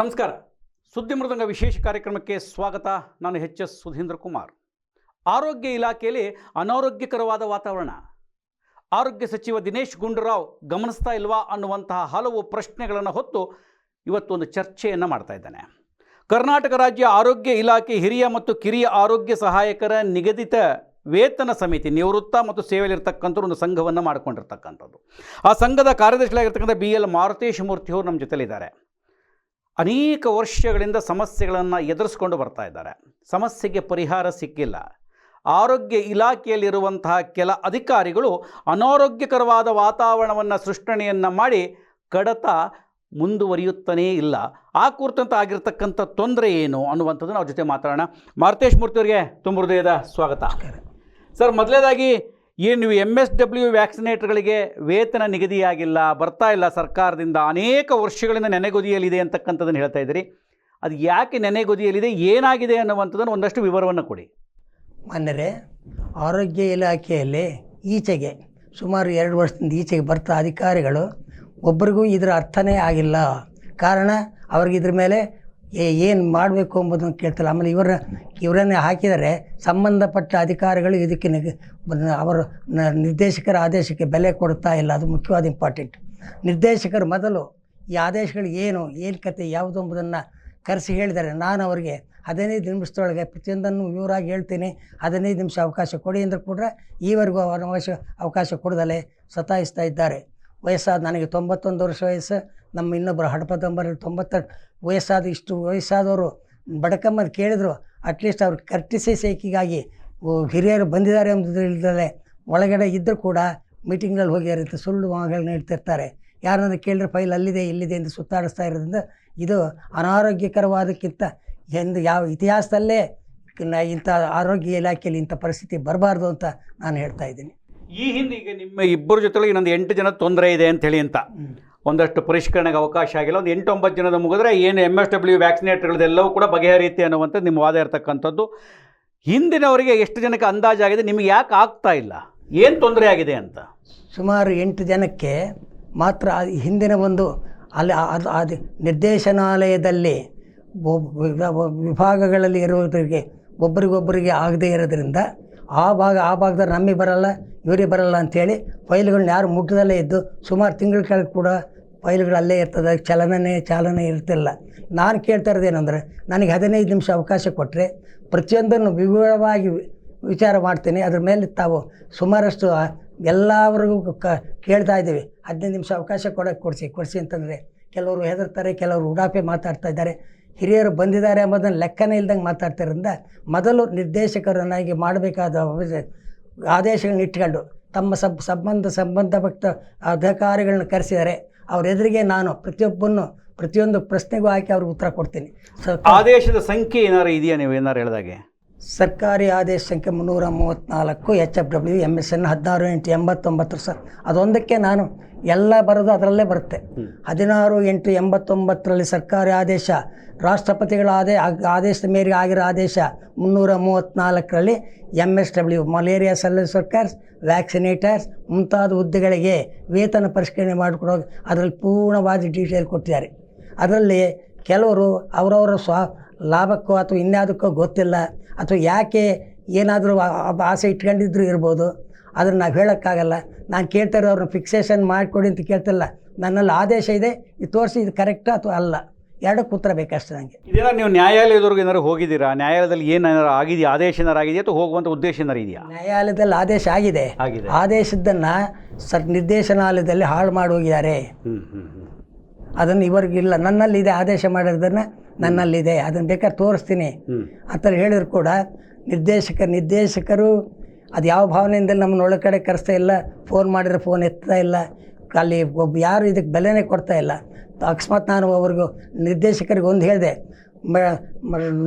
ನಮಸ್ಕಾರ. ಸುದ್ದಿ ಮೃದಂಗ ವಿಶೇಷ ಕಾರ್ಯಕ್ರಮಕ್ಕೆ ಸ್ವಾಗತ. ನಾನು ಎಚ್ ಎಸ್ ಸುಧೀಂದ್ರ ಕುಮಾರ್. ಆರೋಗ್ಯ ಇಲಾಖೆಯಲ್ಲಿ ಅನಾರೋಗ್ಯಕರವಾದ ವಾತಾವರಣ. ಆರೋಗ್ಯ ಸಚಿವ ದಿನೇಶ್ ಗುಂಡೂರಾವ್ ಗಮನಿಸ್ತಾ ಇಲ್ವಾ ಅನ್ನುವಂತಹ ಹಲವು ಪ್ರಶ್ನೆಗಳನ್ನು ಹೊತ್ತು ಇವತ್ತೊಂದು ಚರ್ಚೆಯನ್ನು ಮಾಡ್ತಾ ಇದ್ದಾನೆ. ಕರ್ನಾಟಕ ರಾಜ್ಯ ಆರೋಗ್ಯ ಇಲಾಖೆ ಹಿರಿಯ ಮತ್ತು ಕಿರಿಯ ಆರೋಗ್ಯ ಸಹಾಯಕರ ನಿಗದಿತ ವೇತನ ಸಮಿತಿ ನಿವೃತ್ತ ಮತ್ತು ಸೇವೆಯಲ್ಲಿರ್ತಕ್ಕಂಥವ್ರು ಒಂದು ಸಂಘವನ್ನು ಮಾಡಿಕೊಂಡಿರ್ತಕ್ಕಂಥದ್ದು. ಆ ಸಂಘದ ಕಾರ್ಯದರ್ಶಿಯಾಗಿರ್ತಕ್ಕಂಥ ಬಿ ಎಲ್ ಮಾರುತೇಶ್ ಮೂರ್ತಿಯವರು ನಮ್ಮ ಜೊತೆಲಿದ್ದಾರೆ. ಅನೇಕ ವರ್ಷಗಳಿಂದ ಸಮಸ್ಯೆಗಳನ್ನು ಎದುರಿಸ್ಕೊಂಡು ಬರ್ತಾ ಇದ್ದಾರೆ. ಸಮಸ್ಯೆಗೆ ಪರಿಹಾರ ಸಿಕ್ಕಿಲ್ಲ. ಆರೋಗ್ಯ ಇಲಾಖೆಯಲ್ಲಿರುವಂತಹ ಕೆಲ ಅಧಿಕಾರಿಗಳು ಅನಾರೋಗ್ಯಕರವಾದ ವಾತಾವರಣವನ್ನು ಸೃಷ್ಟಣೆಯನ್ನು ಮಾಡಿ ಕಡತ ಮುಂದುವರಿಯುತ್ತಲೇ ಇಲ್ಲ. ಆ ಕುರಿತಂತ ಆಗಿರತಕ್ಕಂಥ ತೊಂದರೆ ಏನು ಅನ್ನುವಂಥದ್ದು ನಾವು ಜೊತೆ ಮಾತಾಡೋಣ. ಮಾರುತೇಶ್ ಮೂರ್ತಿಯವರಿಗೆ ತುಂಬ ಹೃದಯದ ಸ್ವಾಗತ. ಸರ್, ಮೊದಲೇದಾಗಿ ಏನು ನೀವು ಎಂ ಎಸ್ ಡಬ್ಲ್ಯೂ ವ್ಯಾಕ್ಸಿನೇಟರ್ಗಳಿಗೆ ವೇತನ ನಿಗದಿಯಾಗಿಲ್ಲ, ಬರ್ತಾ ಇಲ್ಲ ಸರ್ಕಾರದಿಂದ ಅನೇಕ ವರ್ಷಗಳಿಂದ ನೆನೆಗುದಿಯಲ್ಲಿದೆ ಅಂತಕ್ಕಂಥದ್ದನ್ನು ಹೇಳ್ತಾ ಇದ್ದೀರಿ. ಅದು ಯಾಕೆ ನೆನೆಗುದಿಯಲ್ಲಿದೆ, ಏನಾಗಿದೆ ಅನ್ನುವಂಥದ್ದನ್ನು ಒಂದಷ್ಟು ವಿವರವನ್ನು ಕೊಡಿ. ಮಾನ್ಯರೇ, ಆರೋಗ್ಯ ಇಲಾಖೆಯಲ್ಲಿ ಈಚೆಗೆ ಸುಮಾರು ಎರಡು ವರ್ಷದಿಂದ ಈಚೆಗೆ ಬರ್ತಾ ಅಧಿಕಾರಿಗಳು, ಒಬ್ಬರಿಗೂ ಇದರ ಅರ್ಥನೇ ಆಗಿಲ್ಲ. ಕಾರಣ, ಅವ್ರಿಗೆ ಇದ್ರ ಮೇಲೆ ಏನು ಮಾಡಬೇಕು ಎಂಬುದನ್ನು ಕೇಳ್ತಿಲ್ಲ. ಆಮೇಲೆ ಇವರ, ಇವರನ್ನೇ ಹಾಕಿದರೆ ಸಂಬಂಧಪಟ್ಟ ಅಧಿಕಾರಿಗಳು ಇದಕ್ಕೆ ನಿಗ ಅವರು ನಿರ್ದೇಶಕರ ಆದೇಶಕ್ಕೆ ಬೆಲೆ ಕೊಡ್ತಾ ಇಲ್ಲ. ಅದು ಮುಖ್ಯವಾದ ಇಂಪಾರ್ಟೆಂಟ್ ನಿರ್ದೇಶಕರು ಮೊದಲು ಈ ಆದೇಶಗಳು ಏನು ಏನು ಕತೆ, ಯಾವುದು ಎಂಬುದನ್ನು ಕರೆಸಿ ಹೇಳಿದರೆ ನಾನು ಅವರಿಗೆ ಹದಿನೈದು ನಿಮಿಷದೊಳಗೆ ಪ್ರತಿಯೊಂದನ್ನು ವಿವರಾಗಿ ಹೇಳ್ತೀನಿ. ಹದಿನೈದು ನಿಮಿಷ ಅವಕಾಶ ಕೊಡಿ ಅಂದ್ರೆ ಕೂಡ ಈವರೆಗೂ ಅವರ ಅವಕಾಶ ಅವಕಾಶ ಕೊಡದಲ್ಲೇ ಸತಾಯಿಸ್ತಾ ಇದ್ದಾರೆ. ವಯಸ್ಸಾದ ನನಗೆ ತೊಂಬತ್ತೊಂದು ವರ್ಷ ವಯಸ್ಸು, ನಮ್ಮ ಇನ್ನೊಬ್ಬರು ಹಡಪದಂಬರಲ್ಲಿ ತೊಂಬತ್ತೆರಡು ವಯಸ್ಸಾದ ಇಷ್ಟು ವಯಸ್ಸಾದವರು ಬಡಕಮ್ಮದು ಕೇಳಿದ್ರು ಅಟ್ಲೀಸ್ಟ್ ಅವ್ರು ಕರ್ಟಿಸಿ ಸೇಕಿಗಾಗಿ ಹಿರಿಯರು ಬಂದಿದ್ದಾರೆ ಎಂಬುದು ಇಲ್ದಲೆ ಒಳಗಡೆ ಇದ್ದರೂ ಕೂಡ ಮೀಟಿಂಗ್ನಲ್ಲಿ ಹೋಗಿ ಅಂತ ಸುಳ್ಳು ಮಾತುಗಳನ್ನ ಇಡ್ತಿರ್ತಾರೆ ಯಾರನ್ನ ಕೇಳಿದ್ರೆ ಫೈಲ್ ಅಲ್ಲಿದೆ ಇಲ್ಲಿದೆ ಎಂದು ಸುತ್ತಾಡಿಸ್ತಾ ಇರೋದ್ರಿಂದ ಇದು ಅನಾರೋಗ್ಯಕರವಾದಕ್ಕಿಂತ ಎಂದು ಯಾವ ಇತಿಹಾಸದಲ್ಲೇ ಇಂಥ ಆರೋಗ್ಯ ಇಲಾಖೆಯಲ್ಲಿ ಇಂಥ ಪರಿಸ್ಥಿತಿ ಬರಬಾರ್ದು ಅಂತ ನಾನು ಹೇಳ್ತಾ ಇದ್ದೀನಿ. ಈ ಹಿಂದೆ ಈಗ ನಿಮ್ಮ ಇಬ್ಬರ ಜೊತೆಲಿ ಇನ್ನೊಂದು ಎಂಟು ಜನ ತೊಂದರೆ ಇದೆ ಅಂತ ಹೇಳಿ ಅಂತ. ಒಂದಷ್ಟು ಪರಿಷ್ಕರಣೆಗೆ ಅವಕಾಶ ಆಗಿಲ್ಲ. ಒಂದು ಎಂಟು ಒಂಬತ್ತು ಜನದ ಮುಗಿದ್ರೆ ಏನು ಎಂ ಎಸ್ ಡಬ್ಲ್ಯೂ ವ್ಯಾಕ್ಸಿನೇಟರ್ಗಳದೆಲ್ಲವೂ ಕೂಡ ಬಗೆಹರಿಯುತ್ತೆ ಅನ್ನುವಂಥದ್ದು ನಿಮ್ಮ ವಾದ ಇರತಕ್ಕಂಥದ್ದು. ಹಿಂದಿನವರಿಗೆ ಎಷ್ಟು ಜನಕ್ಕೆ ಅಂದಾಜಾಗಿದೆ ನಿಮಗೆ ಯಾಕೆ ಆಗ್ತಾ ಇಲ್ಲ? ಏನು ತೊಂದರೆ ಆಗಿದೆ ಅಂತ? ಸುಮಾರು ಎಂಟು ಜನಕ್ಕೆ ಮಾತ್ರ ಹಿಂದಿನ ಒಂದು ಅಲ್ಲಿ ಅದು ಅದು ನಿರ್ದೇಶನಾಲಯದಲ್ಲಿ ವಿಭಾಗಗಳಲ್ಲಿ ಇರೋದ್ರಿಗೆ ಒಬ್ಬರಿಗೊಬ್ಬರಿಗೆ ಆಗದೇ ಇರೋದ್ರಿಂದ ಆ ಭಾಗ, ಆ ಭಾಗದಲ್ಲಿ ನಮಗೆ ಬರಲ್ಲ ಇವರಿಗೆ ಬರಲ್ಲ ಅಂಥೇಳಿ ಫೈಲ್ಗಳನ್ನ ಯಾರು ಮುಟ್ಟದಲ್ಲೇ ಇದ್ದು ಸುಮಾರು ತಿಂಗಳ ಕೆಳಗೆ ಕೂಡ ಫೈಲ್ಗಳು ಅಲ್ಲೇ ಇರ್ತದೆ, ಚಲನನೇ, ಚಾಲನೆ ಇರ್ತಿಲ್ಲ. ನಾನು ಕೇಳ್ತಾ ಇರೋದೇನೆಂದರೆ ನನಗೆ ಹದಿನೈದು ನಿಮಿಷ ಅವಕಾಶ ಕೊಟ್ಟರೆ ಪ್ರತಿಯೊಂದನ್ನು ವಿವರವಾಗಿ ವಿಚಾರ ಮಾಡ್ತೀನಿ. ಅದ್ರ ಮೇಲೆ ತಾವು ಸುಮಾರಷ್ಟು ಎಲ್ಲವರೆಗೂ ಕ, ಕೇಳ್ತಾ ಇದ್ದೀವಿ. ಹದಿನೈದು ನಿಮಿಷ ಅವಕಾಶ ಕೊಡೋಕೆ ಕೊಡಿಸಿ ಕೊಡಿಸಿ ಅಂತಂದರೆ ಕೆಲವರು ಹೆದರ್ತಾರೆ, ಕೆಲವರು ಉಡಾಫೆ ಮಾತಾಡ್ತಾ ಇದ್ದಾರೆ. ಹಿರಿಯರು ಬಂದಿದ್ದಾರೆ ಎಂಬುದನ್ನು ಲೆಕ್ಕನೇ ಇಲ್ದಂಗೆ ಮಾತಾಡ್ತಿರೋದ್ರಿಂದ ಮೊದಲು ನಿರ್ದೇಶಕರನ್ನಾಗಿ ಮಾಡಬೇಕಾದ ಆದೇಶಗಳನ್ನ ಇಟ್ಕೊಂಡು ತಮ್ಮ ಸಬ್, ಸಂಬಂಧ, ಸಂಬಂಧಪಟ್ಟ ಅಧಿಕಾರಿಗಳನ್ನ ಕರೆಸಿದ್ದಾರೆ ಅವ್ರ ಎದುರಿಗೆ ನಾನು ಪ್ರತಿಯೊಬ್ಬನ್ನು, ಪ್ರತಿಯೊಂದು ಪ್ರಶ್ನೆಗೂ ಹಾಕಿ ಅವ್ರಿಗೆ ಉತ್ತರ ಕೊಡ್ತೀನಿ. ಆದೇಶದ ಸಂಖ್ಯೆ ಏನಾರು ಇದೆಯಾ ನೀವು ಏನಾರು ಹೇಳಿದಾಗೆ? ಸರ್ಕಾರಿ ಆದೇಶ ಸಂಖ್ಯೆ ಮುನ್ನೂರ ಮೂವತ್ತ್ನಾಲ್ಕು H F W M S N ಹದಿನಾರು ಎಂಟು ಎಂಬತ್ತೊಂಬತ್ತರ ಸರ್. ಅದೊಂದಕ್ಕೆ ನಾನು ಎಲ್ಲ ಬರೋದು ಅದರಲ್ಲೇ ಬರುತ್ತೆ. ಹದಿನಾರು ಎಂಟು ಎಂಬತ್ತೊಂಬತ್ತರಲ್ಲಿ ಸರ್ಕಾರಿ ಆದೇಶ ರಾಷ್ಟ್ರಪತಿಗಳ ಆದೇ ಆದೇಶದ ಮೇರೆಗೆ ಆಗಿರೋ ಆದೇಶ ಮುನ್ನೂರ ಮೂವತ್ತ್ನಾಲ್ಕರಲ್ಲಿ M S W malaria service workers vaccinators ಮುಂತಾದ ಹುದ್ದೆಗಳಿಗೆ ವೇತನ ಪರಿಷ್ಕರಣೆ ಮಾಡಿಕೊಡೋ ಅದರಲ್ಲಿ ಪೂರ್ಣವಾದ ಡೀಟೇಲ್ ಕೊಟ್ಟಿದ್ದಾರೆ. ಅದರಲ್ಲಿ ಕೆಲವರು ಅವರವರ ಸ್ವ ಲಾಭಕ್ಕೋ ಅಥವಾ ಇನ್ಯಾವುದಕ್ಕೋ ಗೊತ್ತಿಲ್ಲ. ಅಥವಾ ಯಾಕೆ ಏನಾದರೂ ಆಸೆ ಇಟ್ಕೊಂಡಿದ್ರು ಇರ್ಬೋದು ಅದನ್ನು ನಾವು ಹೇಳೋಕ್ಕಾಗಲ್ಲ. ನಾನು ಕೇಳ್ತಾ ಅವ್ರನ್ನ ಫಿಕ್ಸೇಷನ್ ಮಾಡಿಕೊಡಿ ಅಂತ ಕೇಳ್ತಿಲ್ಲ. ನನ್ನಲ್ಲಿ ಆದೇಶ ಇದೆ ಇದು ತೋರಿಸಿ ಇದು ಕರೆಕ್ಟಾ ಅಥವಾ ಅಲ್ಲ. ಎರಡಕ್ಕೆ ಉತ್ತರ ಬೇಕಷ್ಟೇ ನನಗೆ ಇದೆಲ್ಲ ನೀವು ನ್ಯಾಯಾಲಯದವರೆಗೂ ಏನಾದ್ರು ಹೋಗಿದ್ದೀರಾ? ನ್ಯಾಯಾಲಯದಲ್ಲಿ ಏನಾರು ಆಗಿದೆಯಾ? ಆದೇಶ ಏನಾರು ಆಗಿದೆಯಾ ಅಥವಾ ಹೋಗುವಂಥ ಉದ್ದೇಶ ಏನಾರು ಇದೆಯಾ? ನ್ಯಾಯಾಲಯದಲ್ಲಿ ಆದೇಶ ಆಗಿದೆ. ಆಗಿದೆ. ಆದೇಶದನ್ನು ಸರ್ ನಿರ್ದೇಶನಾಲಯದಲ್ಲಿ ಹಾಳು ಮಾಡಿ ಹೋಗಿದ್ದಾರೆ. ಹ್ಞೂ ಹ್ಞೂ ಹ್ಞೂ ಅದನ್ನು ಇವರಿಗಿಲ್ಲ. ನನ್ನಲ್ಲಿದೆ ಆದೇಶ ಮಾಡಿರೋದನ್ನು ನನ್ನಲ್ಲಿದೆ ಅದನ್ನು ಬೇಕಾದ್ರೆ ತೋರಿಸ್ತೀನಿ. ಆ ಥರ ಹೇಳಿದ್ರು ಕೂಡ ನಿರ್ದೇಶಕ ನಿರ್ದೇಶಕರು ಅದು ಯಾವ ಭಾವನೆಯಿಂದ ನಮ್ಮನ್ನ ಒಳಗಡೆ ಕರೆಸ್ತಾ ಇಲ್ಲ. ಫೋನ್ ಮಾಡಿದ್ರೆ ಫೋನ್ ಎತ್ತಾ ಇಲ್ಲ. ಅಲ್ಲಿ ಒಬ್ಬ ಯಾರು ಇದಕ್ಕೆ ಬೆಲೆನೇ ಕೊಡ್ತಾ ಇಲ್ಲ. ಅಕಸ್ಮಾತ್ ನಾನು ಅವ್ರಿಗೂ ನಿರ್ದೇಶಕರಿಗೆ ಒಂದು ಹೇಳಿದೆ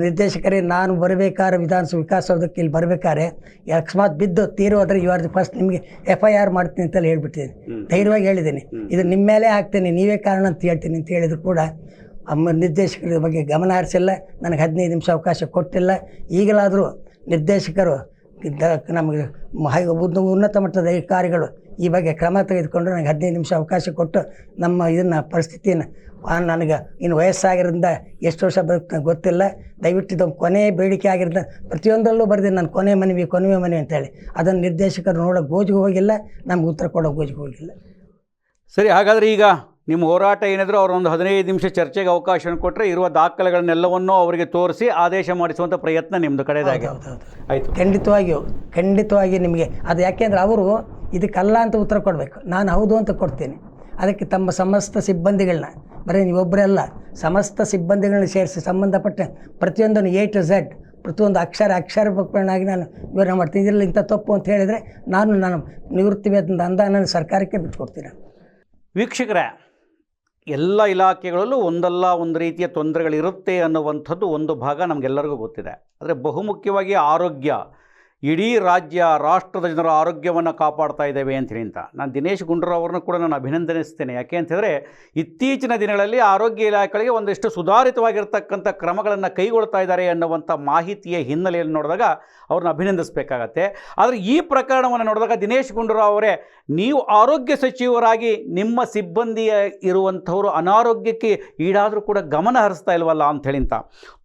ನಿರ್ದೇಶಕರೇ ನಾನು ಬರಬೇಕಾದ್ರೆ ವಿಧಾನಸಭೆ ವಿಕಾಸೌಧಕ್ಕೆ ಇಲ್ಲಿ ಬರಬೇಕಾದ್ರೆ ಅಕಸ್ಮಾತ್ ಬಿದ್ದು ತೀರೋದ್ರೆ ಯು ಆರ್ ದಿ ಫಸ್ಟ್ ನಿಮಗೆ ಎಫ್ ಐ ಆರ್ ಮಾಡ್ತೀನಿ ಅಂತಲೇ ಹೇಳ್ಬಿಟ್ಟಿದ್ದೀನಿ. ಧೈರ್ಯವಾಗಿ ಹೇಳಿದ್ದೀನಿ. ಇದು ನಿಮ್ಮ ಮೇಲೆ ಹಾಕ್ತೀನಿ. ನೀವೇ ಕಾರಣ ಅಂತ ಹೇಳ್ತೀನಿ ಅಂತ ಹೇಳಿದ್ರು ಕೂಡ ಅಮ್ಮ ನಿರ್ದೇಶಕರ ಬಗ್ಗೆ ಗಮನ ಹರಿಸಿಲ್ಲ, ನನಗೆ ಹದಿನೈದು ನಿಮಿಷ ಅವಕಾಶ ಕೊಟ್ಟಿಲ್ಲ. ಈಗಲಾದರೂ ನಿರ್ದೇಶಕರು, ಇದ್ದ ನಮಗೆ ಉನ್ನತ ಮಟ್ಟದ ಅಧಿಕಾರಿಗಳು ಈ ಬಗ್ಗೆ ಕ್ರಮ ತೆಗೆದುಕೊಂಡು ನನಗೆ ಹದಿನೈದು ನಿಮಿಷ ಅವಕಾಶ ಕೊಟ್ಟು ನಮ್ಮ ಇದನ್ನು, ಪರಿಸ್ಥಿತಿಯನ್ನು ನನಗೆ ಇನ್ನು ವಯಸ್ಸಾಗಿರೋದ್ರಿಂದ ಎಷ್ಟು ವರ್ಷ ಬರುತ್ತೆ ಗೊತ್ತಿಲ್ಲ. ದಯವಿಟ್ಟು ಇದು ಕೊನೆ ಬೇಡಿಕೆ ಆಗಿರೋದ ಪ್ರತಿಯೊಂದರಲ್ಲೂ ಬರೆದಿನಿ ನಾನು ಕೊನೆ ಮನವಿ, ಕೊನೆಯ ಮನವಿ ಅಂತೇಳಿ. ಅದನ್ನು ನಿರ್ದೇಶಕರು ನೋಡೋ ಗೋಜಿಗೆ ಹೋಗಿಲ್ಲ, ನಮ್ಗೆ ಉತ್ತರ ಕೊಡೋ ಗೋಜಿಗೆ ಹೋಗಿಲ್ಲ. ಸರಿ, ಹಾಗಾದರೆ ಈಗ ನಿಮ್ಮ ಹೋರಾಟ ಏನಿದ್ರು ಅವ್ರು ಒಂದು ಹದಿನೈದು ನಿಮಿಷ ಚರ್ಚೆಗೆ ಅವಕಾಶ ಕೊಟ್ಟರೆ ಇರುವ ದಾಖಲೆಗಳನ್ನೆಲ್ಲವನ್ನೂ ಅವರಿಗೆ ತೋರಿಸಿ ಆದೇಶ ಮಾಡಿಸುವಂಥ ಪ್ರಯತ್ನ ನಿಮ್ಮದು ಕಡೆಯದಾಗಿ ಆಯಿತು. ಖಂಡಿತವಾಗಿಯೂ ಖಂಡಿತವಾಗಿ ನಿಮಗೆ ಅದು ಯಾಕೆಂದ್ರೆ ಅವರು ಇದಕ್ಕಲ್ಲ ಅಂತ ಉತ್ತರ ಕೊಡಬೇಕು. ನಾನು ಹೌದು ಅಂತ ಕೊಡ್ತೀನಿ. ಅದಕ್ಕೆ ತಮ್ಮ ಸಮಸ್ತ ಸಿಬ್ಬಂದಿಗಳನ್ನ ಬರೀ ನೀವೊಬ್ಬರೇ ಅಲ್ಲ ಸಮಸ್ತ ಸಿಬ್ಬಂದಿಗಳನ್ನ ಸೇರಿಸಿ ಸಂಬಂಧಪಟ್ಟ ಪ್ರತಿಯೊಂದನ್ನು ಎ ಟು ಝೆಡ್ ಪ್ರತಿಯೊಂದು ಅಕ್ಷರ ಅಕ್ಷರ ನಾನು ವಿವರಣೆ ಮಾಡ್ತೀನಿ. ಇದರಲ್ಲಿ ಇಂಥ ತಪ್ಪು ಅಂತ ಹೇಳಿದರೆ ನಾನು ನಾನು ನಿವೃತ್ತಿ ವೇತನದ ನಾನು ಸರ್ಕಾರಕ್ಕೆ ಬಿಟ್ಕೊಡ್ತೀನಿ. ವೀಕ್ಷಕರೇ ಎಲ್ಲ ಇಲಾಖೆಗಳಲ್ಲೂ ಒಂದಲ್ಲ ಒಂದು ರೀತಿಯ ತೊಂದರೆಗಳಿರುತ್ತೆ ಅನ್ನುವಂಥದ್ದು ಒಂದು ಭಾಗ ನಮಗೆಲ್ಲರಿಗೂ ಗೊತ್ತಿದೆ. ಆದರೆ ಬಹುಮುಖ್ಯವಾಗಿ ಆರೋಗ್ಯ. ಇಡೀ ರಾಜ್ಯ, ರಾಷ್ಟ್ರದ ಜನರ ಆರೋಗ್ಯವನ್ನು ಕಾಪಾಡ್ತಾ ಇದ್ದೇವೆ ಅಂತೇಳಿ ಅಂತ. ನಾನು ದಿನೇಶ್ ಗುಂಡೂರಾವ್ ಅವ್ರನ್ನ ಕೂಡ ನಾನು ಅಭಿನಂದನಿಸ್ತೇನೆ. ಯಾಕೆ ಅಂತ ಹೇಳಿದ್ರೆ, ಇತ್ತೀಚಿನ ದಿನಗಳಲ್ಲಿ ಆರೋಗ್ಯ ಇಲಾಖೆಗಳಿಗೆ ಒಂದಿಷ್ಟು ಸುಧಾರಿತವಾಗಿರ್ತಕ್ಕಂಥ ಕ್ರಮಗಳನ್ನು ಕೈಗೊಳ್ತಾ ಇದ್ದಾರೆ ಅನ್ನುವಂಥ ಮಾಹಿತಿಯ ಹಿನ್ನೆಲೆಯಲ್ಲಿ ನೋಡಿದಾಗ ಅವ್ರನ್ನ ಅಭಿನಂದಿಸಬೇಕಾಗತ್ತೆ. ಆದರೆ ಈ ಪ್ರಕರಣವನ್ನು ನೋಡಿದಾಗ ದಿನೇಶ್ ಗುಂಡೂರಾವ್ ಅವರೇ, ನೀವು ಆರೋಗ್ಯ ಸಚಿವರಾಗಿ ನಿಮ್ಮ ಸಿಬ್ಬಂದಿಯ ಇರುವಂಥವರು ಅನಾರೋಗ್ಯಕ್ಕೆ ಈಡಾದರೂ ಕೂಡ ಗಮನ ಹರಿಸ್ತಾ ಇಲ್ವಲ್ಲ ಅಂತ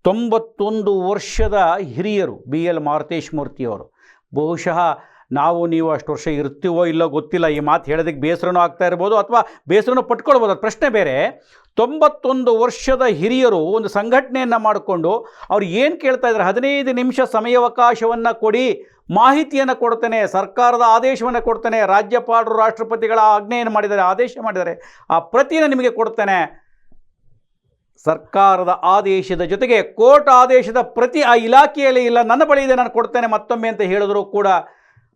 ತೊಂಬತ್ತೊಂದು ವರ್ಷದ ಹಿರಿಯರು ಬಿ ಎಲ್ ಮಾರುತೇಶ್ ಮೂರ್ತಿಯವರು ಬಹುಶಃ ನಾವು ನೀವು ಅಷ್ಟು ವರ್ಷ ಇರ್ತೀವೋ ಇಲ್ಲೋ ಗೊತ್ತಿಲ್ಲ, ಈ ಮಾತು ಹೇಳೋದಕ್ಕೆ ಬೇಸರನೂ ಆಗ್ತಾ ಇರ್ಬೋದು ಅಥವಾ ಬೇಸರನೂ ಪಟ್ಕೊಳ್ಬೋದು, ಅದು ಪ್ರಶ್ನೆ ಬೇರೆ. ತೊಂಬತ್ತೊಂದು ವರ್ಷದ ಹಿರಿಯರು ಒಂದು ಸಂಘಟನೆಯನ್ನು ಮಾಡಿಕೊಂಡು ಅವ್ರು ಏನು ಕೇಳ್ತಾ ಇದ್ದಾರೆ? ಹದಿನೈದು ನಿಮಿಷ ಸಮಯಾವಕಾಶವನ್ನು ಕೊಡಿ, ಮಾಹಿತಿಯನ್ನು ಕೊಡ್ತೇನೆ, ಸರ್ಕಾರದ ಆದೇಶವನ್ನು ಕೊಡ್ತೇನೆ, ರಾಜ್ಯಪಾಲರು, ರಾಷ್ಟ್ರಪತಿಗಳ ಆಜ್ಞೆಯನ್ನು ಮಾಡಿದ್ದಾರೆ, ಆದೇಶ ಮಾಡಿದ್ದಾರೆ. ಆ ಪ್ರತಿಯನ್ನು ನಿಮಗೆ ಕೊಡ್ತೇನೆ. ಸರ್ಕಾರದ ಆದೇಶದ ಜೊತೆಗೆ ಕೋರ್ಟ್ ಆದೇಶದ ಪ್ರತಿ ಆ ಇಲಾಖೆಯಲ್ಲಿ ಇಲ್ಲ, ನನ್ನ ಬಳಿ ಇದೆ, ನಾನು ಕೊಡ್ತೇನೆ ಮತ್ತೊಮ್ಮೆ ಅಂತ ಹೇಳಿದರೂ ಕೂಡ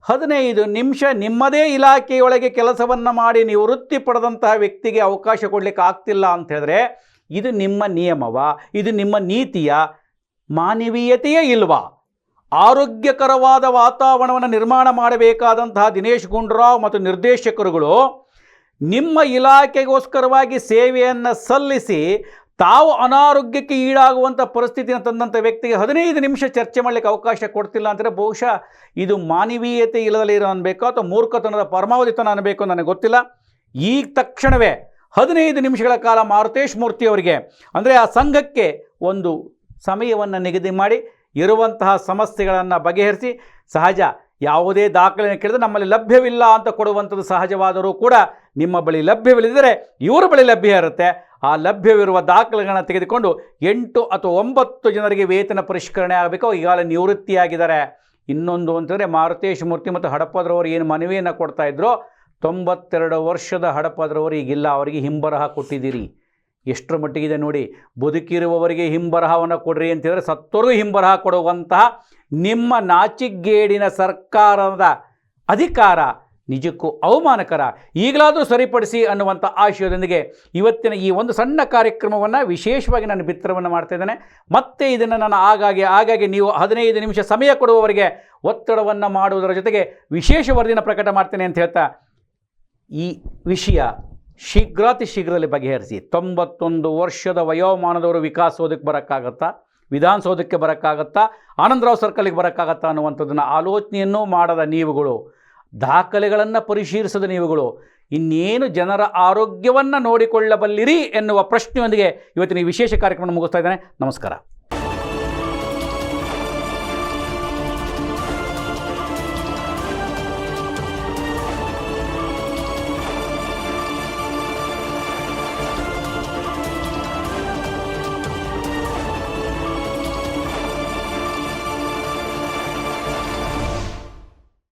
ಹದಿನೈದು ನಿಮಿಷ ನಿಮ್ಮದೇ ಇಲಾಖೆಯೊಳಗೆ ಕೆಲಸವನ್ನು ಮಾಡಿ ನಿವೃತ್ತಿ ಪಡೆದಂತಹ ವ್ಯಕ್ತಿಗೆ ಅವಕಾಶ ಕೊಡಲಿಕ್ಕೆ ಆಗ್ತಿಲ್ಲ ಅಂತ ಹೇಳಿದ್ರೆ ಇದು ನಿಮ್ಮ ನಿಯಮವ? ಇದು ನಿಮ್ಮ ನೀತಿಯ ಮಾನವೀಯತೆಯೇ ಇಲ್ವಾ? ಆರೋಗ್ಯಕರವಾದ ವಾತಾವರಣವನ್ನು ನಿರ್ಮಾಣ ಮಾಡಬೇಕಾದಂತಹ ದಿನೇಶ್ ಗುಂಡೂರಾವ್ ಮತ್ತು ನಿರ್ದೇಶಕರುಗಳು ನಿಮ್ಮ ಇಲಾಖೆಗೋಸ್ಕರವಾಗಿ ಸೇವೆಯನ್ನು ಸಲ್ಲಿಸಿ ತಾವು ಅನಾರೋಗ್ಯಕ್ಕೆ ಈಡಾಗುವಂಥ ಪರಿಸ್ಥಿತಿಯನ್ನು ತಂದಂಥ ವ್ಯಕ್ತಿಗೆ ಹದಿನೈದು ನಿಮಿಷ ಚರ್ಚೆ ಮಾಡಲಿಕ್ಕೆ ಅವಕಾಶ ಕೊಡ್ತಿಲ್ಲ ಅಂದರೆ ಬಹುಶಃ ಇದು ಮಾನವೀಯತೆ ಇಲ್ಲದಲ್ಲಿ ಇರೋ ಅನ್ಬೇಕು ಅಥವಾ ಮೂರ್ಖತನದ ಪರಮಾವಧಿತನ ಅನ್ನಬೇಕು ನನಗೆ ಗೊತ್ತಿಲ್ಲ. ಈಗ ತಕ್ಷಣವೇ ಹದಿನೈದು ನಿಮಿಷಗಳ ಕಾಲ ಮಾರುತೇಶ್ ಮೂರ್ತಿ ಅವರಿಗೆ, ಅಂದರೆ ಆ ಸಂಘಕ್ಕೆ ಒಂದು ಸಮಯವನ್ನು ನಿಗದಿ ಮಾಡಿ, ಇರುವಂತಹ ಸಮಸ್ಯೆಗಳನ್ನು ಬಗೆಹರಿಸಿ, ಸಹಜ ಯಾವುದೇ ದಾಖಲೆಯನ್ನು ಕೇಳಿದ್ರೆ ನಮ್ಮಲ್ಲಿ ಲಭ್ಯವಿಲ್ಲ ಅಂತ ಕೊಡುವಂಥದ್ದು ಸಹಜವಾದರೂ ಕೂಡ ನಿಮ್ಮ ಬಳಿ ಲಭ್ಯವಿಲ್ಲದಿದ್ದರೆ ಇವರ ಬಳಿ ಲಭ್ಯ ಇರುತ್ತೆ. ಆ ಲಭ್ಯವಿರುವ ದಾಖಲೆಗಳನ್ನು ತೆಗೆದುಕೊಂಡು ಎಂಟು ಅಥವಾ ಒಂಬತ್ತು ಜನರಿಗೆ ವೇತನ ಪರಿಷ್ಕರಣೆ ಆಗಬೇಕು. ಈಗಾಗಲೇ ನಿವೃತ್ತಿಯಾಗಿದ್ದಾರೆ. ಇನ್ನೊಂದು ಅಂತಂದರೆ ಮಾರುತೇಶ್ ಮೂರ್ತಿ ಮತ್ತು ಹಡಪದ್ರವರು ಏನು ಮನವಿಯನ್ನು ಕೊಡ್ತಾ ಇದ್ರು, ತೊಂಬತ್ತೆರಡು ವರ್ಷದ ಹಡಪದ್ರವರು ಈಗಿಲ್ಲ. ಅವರಿಗೆ ಹಿಂಬರಹ ಕೊಟ್ಟಿದ್ದೀರಿ. ಎಷ್ಟರ ಮಟ್ಟಿಗಿದೆ ನೋಡಿ. ಬದುಕಿರುವವರಿಗೆ ಹಿಂಬರಹವನ್ನು ಕೊಡ್ರಿ ಅಂತಂದರೆ ಸತ್ತರೂ ಹಿಂಬರಹ ಕೊಡುವಂತಹ ನಿಮ್ಮ ನಾಚಿಗೇಡಿನ ಸರ್ಕಾರದ ಅಧಿಕಾರ ನಿಜಕ್ಕೂ ಅವಮಾನಕರ ಈಗಲಾದರೂ ಸರಿಪಡಿಸಿ ಅನ್ನುವಂಥ ಆಶಯದೊಂದಿಗೆ ಇವತ್ತಿನ ಈ ಒಂದು ಸಣ್ಣ ಕಾರ್ಯಕ್ರಮವನ್ನು ವಿಶೇಷವಾಗಿ ನಾನು ಬಿತ್ತರವನ್ನು ಮಾಡ್ತಾ ಮತ್ತೆ ಇದನ್ನು ನಾನು ಆಗಾಗ್ಗೆ ಆಗಾಗ್ಗೆ ನೀವು ಹದಿನೈದು ನಿಮಿಷ ಸಮಯ ಕೊಡುವವರಿಗೆ ಒತ್ತಡವನ್ನು ಮಾಡುವುದರ ಜೊತೆಗೆ ವಿಶೇಷ ವರದಿನ ಪ್ರಕಟ ಮಾಡ್ತೇನೆ ಅಂತ ಹೇಳ್ತಾ ಈ ವಿಷಯ ಶೀಘ್ರಾತಿ ಶೀಘ್ರದಲ್ಲಿ ಬಗೆಹರಿಸಿ. ತೊಂಬತ್ತೊಂದು ವರ್ಷದ ವಯೋಮಾನದವರು ವಿಕಾಸೋದಕ್ಕೆ ಬರೋಕ್ಕಾಗತ್ತಾ? ವಿಧಾನಸೌಧಕ್ಕೆ ಬರೋಕ್ಕಾಗತ್ತಾ? ಆನಂದರಾವ್ ಸರ್ಕಲ್ಗೆ ಬರೋಕ್ಕಾಗತ್ತಾ ಅನ್ನುವಂಥದ್ದನ್ನು ಆಲೋಚನೆಯನ್ನು ಮಾಡದ ನೀವುಗಳು ದಾಖಲೆಗಳನ್ನು ಪರಿಶೀಲಿಸದ ನೀವುಗಳು, ಇನ್ನೇನು ಜನರ ಆರೋಗ್ಯವನ್ನು ನೋಡಿಕೊಳ್ಳಬಲ್ಲಿರಿ ಎನ್ನುವ ಪ್ರಶ್ನೆಯೊಂದಿಗೆ ಇವತ್ತಿನ ಈ ವಿಶೇಷ ಕಾರ್ಯಕ್ರಮ ಮುಗಿಸ್ತಾ ಇದ್ದೇನೆ. ನಮಸ್ಕಾರ.